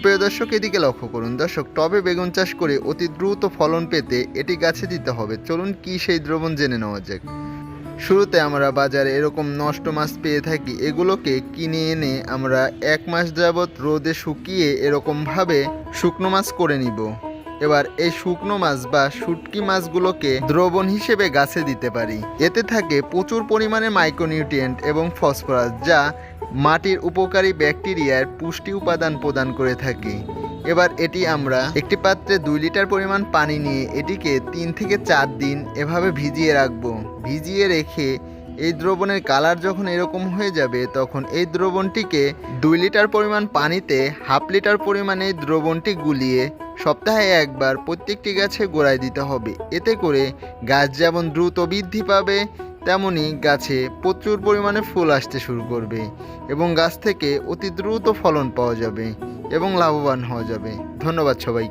সুপ্রিয় দর্শক, এদিকে লক্ষ্য করুন। দর্শক, টবে বেগুন চাষ করে অতি দ্রুত ফলন পেতে এটি গাছে দিতে হবে। চলুন কি সেই দ্রবণ জেনে নেওয়া যাক। শুরুতে আমরা বাজারে এরকম নষ্ট মাছ পেয়ে থাকি, এগুলোকে কিনে এনে আমরা এক মাস যাবৎ রোদে শুকিয়ে এরকমভাবে শুকনো মাছ করে নিব। এবার এই শুকনো মাছ বা শুটকি মাছগুলোকে দ্রবণ হিসেবে গাছে দিতে পারি। এতে থাকে প্রচুর পরিমাণে মাইক্রোনিউট্রিয়েন্ট এবং ফসফরাস যা মাটির উপকারী ব্যাকটেরিয়ার পুষ্টি উপাদান প্রদান করে থাকে। এবার এটি আমরা একটি পাত্রে দুই লিটার পরিমাণ পানি নিয়ে এটিকে তিন থেকে চার দিন এভাবে ভিজিয়ে রাখব। ভিজিয়ে রেখে এই দ্রবণের কালার যখন এরকম হয়ে যাবে, তখন এই দ্রবণটিকে দুই লিটার পরিমাণ পানিতে হাফ লিটার পরিমাণে দ্রবণটি গুলিয়ে সপ্তাহে একবার প্রত্যেকটি গাছে গোড়ায় দিতে হবে। এতে করে গাছ যেমন দ্রুত বৃদ্ধি পাবে, তেমনি গাছে প্রচুর পরিমাণে ফুল আসতে শুরু করবে এবং গাছ থেকে অতি দ্রুত ফলন পাওয়া যাবে এবং লাভবান হওয়া যাবে। ধন্যবাদ সবাই